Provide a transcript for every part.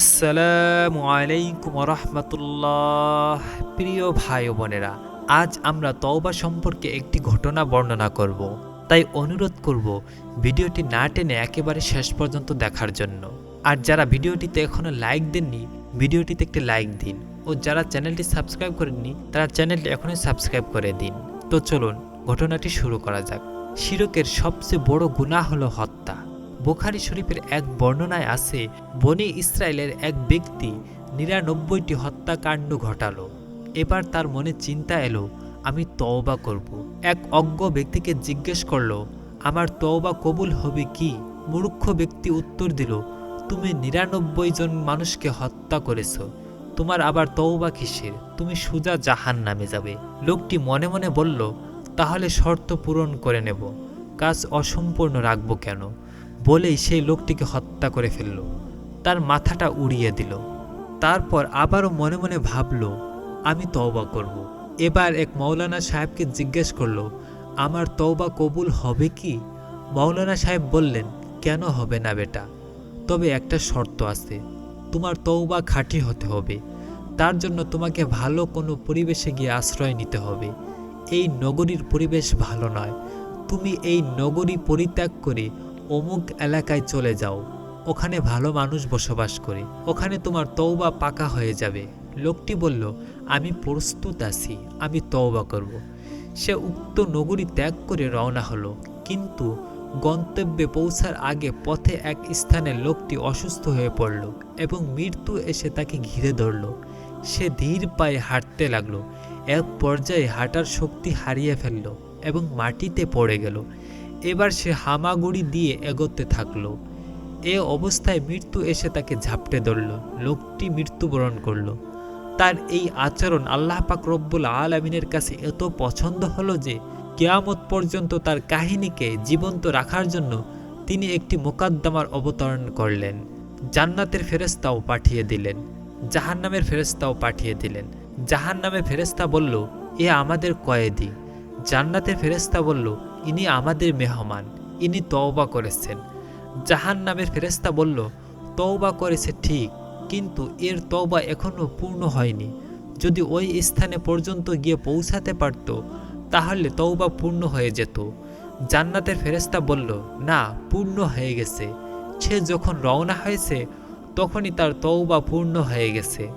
আসসালামু আলাইকুম রহমতুল্লাহ। প্রিয় ভাই বোনেরা, আজ আমরা তওবা সম্পর্কে একটি ঘটনা বর্ণনা করব। তাই অনুরোধ করব ভিডিওটি না টেনে একেবারে শেষ পর্যন্ত দেখার জন্য। আর যারা ভিডিওটিতে এখনও লাইক দেননি, ভিডিওটিতে একটি লাইক দিন। ও যারা চ্যানেলটি সাবস্ক্রাইব করেননি, তারা চ্যানেলটি এখনই সাবস্ক্রাইব করে দিন। তো চলুন, ঘটনাটি শুরু করা যাক। শিরকের সবচেয়ে বড় গুনাহ হলো হত্যা। বোখারি শরীফের এক বর্ণনায় আছে, বনি ইসরায়েলের এক ব্যক্তি নিরানব্বইটি হত্যাকাণ্ড ঘটালো। এবার তার মনে চিন্তা এলো, আমি তওবা করব। এক অজ্ঞ ব্যক্তিকে জিজ্ঞেস করল, আমার তওবা কবুল হবে কি? মূর্খ ব্যক্তি উত্তর দিল, তুমি নিরানব্বই জন মানুষকে হত্যা করেছ। তোমার আবার তওবা কিসের? তুমি সুজা জাহান নামে যাবে। লোকটি মনে মনে বলল, তাহলে শর্ত পূরণ করে নেব। কাজ অসম্পূর্ণ রাখব কেন? বলেই সেই লোকটিকে হত্যা করে ফেলল। তার মাথাটা উড়িয়ে দিল। তারপর আবারও মনে মনে ভাবল, আমি তওবা করব। এবার এক মৌলানা সাহেবকে জিজ্ঞেস করল, আমার তওবা কবুল হবে কি? মৌলানা সাহেব বললেন, কেন হবে না বেটা? তবে একটা শর্ত আছে। তোমার তওবা খাঁটি হতে হবে। তার জন্য তোমাকে ভালো কোনো পরিবেশে গিয়ে আশ্রয় নিতে হবে। এই নগরীর পরিবেশ ভালো নয়। তুমি এই নগরী পরিত্যাগ করে অমুক এলাকায় চলে যাও। ওখানে ভালো মানুষ বসবাস করে। ওখানে তোমার তৌবা পাকা হয়ে যাবে। লোকটি বলল, আমি প্রস্তুত আছি। আমি তওবা করব। সে উক্ত নগরী ত্যাগ করে রওনা হলো। কিন্তু গন্তব্যে পৌঁছার আগে পথে এক স্থানে লোকটি অসুস্থ হয়ে পড়ল এবং মৃত্যু এসে তাকে ঘিরে ধরল। সে ধীর পায়ে হাঁটতে লাগল। এক পর্যায়ে হাঁটার শক্তি হারিয়ে ফেলল এবং মাটিতে পড়ে গেল। এবার সে হামাগুড়ি দিয়ে এগোতে থাকল। এ অবস্থায় মৃত্যু এসে তাকে ঝাপটে ধরল, লোকটি মৃত্যুবরণ করল। তার এই আচরণ আল্লাহ পাক রব্বুল আলমিনের কাছে এত পছন্দ হলো যে, কেয়ামত পর্যন্ত তার কাহিনীকে জীবন্ত রাখার জন্য তিনি একটি মোকাদ্দমার অবতরণ করলেন। জান্নাতের ফেরেস্তাও পাঠিয়ে দিলেন। জাহান্নামের ফেরেস্তাও পাঠিয়ে দিলেন। জাহান্নামের ফেরেস্তা বলল, এ আমাদের কয়েদি। জান্নাতের ফেরেস্তা বলল ইনি আমাদের মেহমান, ইনি তওবা করেছেন। জাহান নামের ফেরেস্তা বলল, তওবা করেছে ঠিক, কিন্তু এর তওবা এখনও পূর্ণ হয়নি। যদি ওই স্থানে পর্যন্ত গিয়ে পৌঁছাতে পারত, তাহলে তওবা পূর্ণ হয়ে যেত। জান্নাতের ফেরেস্তা বলল, না, পূর্ণ হয়ে গেছে। সে যখন রওনা হয়েছে, তখনই তার তওবা পূর্ণ হয়ে গেছে।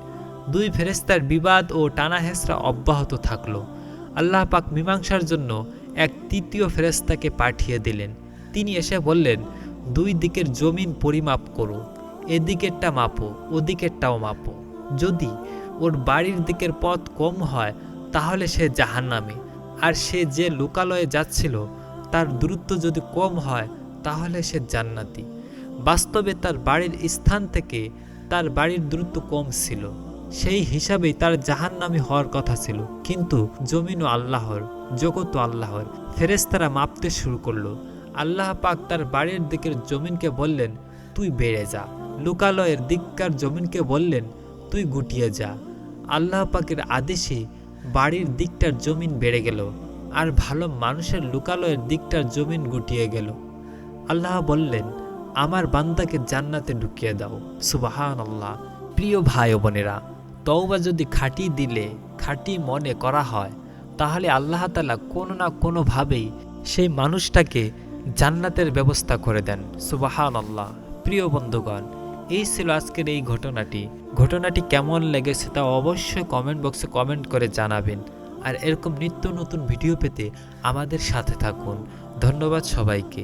দুই ফেরেস্তার বিবাদ ও টানা হেসরা অব্যাহত থাকল। আল্লাহ পাক মীমাংসার জন্য এক তৃতীয় ফেরেস্তাকে পাঠিয়ে দিলেন। তিনি এসে বললেন, দুই দিকের জমিন পরিমাপ করো, এদিকেরটা মাপো, ওদিকেরটাও মাপো। যদি ওর বাড়ির দিকের পথ কম হয়, তাহলে সে জাহান্নামে। আর সে যে লোকালয়ে যাচ্ছিল, তার দূরত্ব যদি কম হয়, তাহলে সে জান্নাতি। বাস্তবে তার বাড়ির স্থান থেকে তার বাড়ির দূরত্ব কম ছিল। সেই হিসাবেই তার জাহান্নামি হওয়ার কথা ছিল। কিন্তু জমিনও আল্লাহর। জগৎও আল্লাহর। ফেরেস্তারা মাপতে শুরু করল। আল্লাহ পাক তার বাড়ির দিকের জমিনকে বললেন, তুই বেড়ে যা। লোকালয়ের দিককার জমিনকে বললেন, তুই গুটিয়ে যা। আল্লাহ পাকের আদেশে বাড়ির দিকটার জমিন বেড়ে গেল আর ভালো মানুষের লোকালয়ের দিকটার জমিন গুটিয়ে গেল। আল্লাহ বললেন, আমার বান্দাকে জান্নাতে ঢুকিয়ে দাও। সুবাহান আল্লাহ প্রিয় ভাই বোনেরা, তওবা যদি খাঁটি দিলে, খাঁটি মনে করা হয় তাহলে আল্লাহ তালা কোনো না কোনোভাবেই সেই মানুষটাকে জান্নাতের ব্যবস্থা করে দেন। সুবাহান আল্লাহ প্রিয় বন্ধুগণ, এই ছিল আজকের এই ঘটনাটি। ঘটনাটি কেমন লেগেছে তা অবশ্যই কমেন্ট বক্সে কমেন্ট করে জানাবেন। আর এরকম নিত্য নতুন ভিডিও পেতে আমাদের সাথে থাকুন। ধন্যবাদ সবাইকে।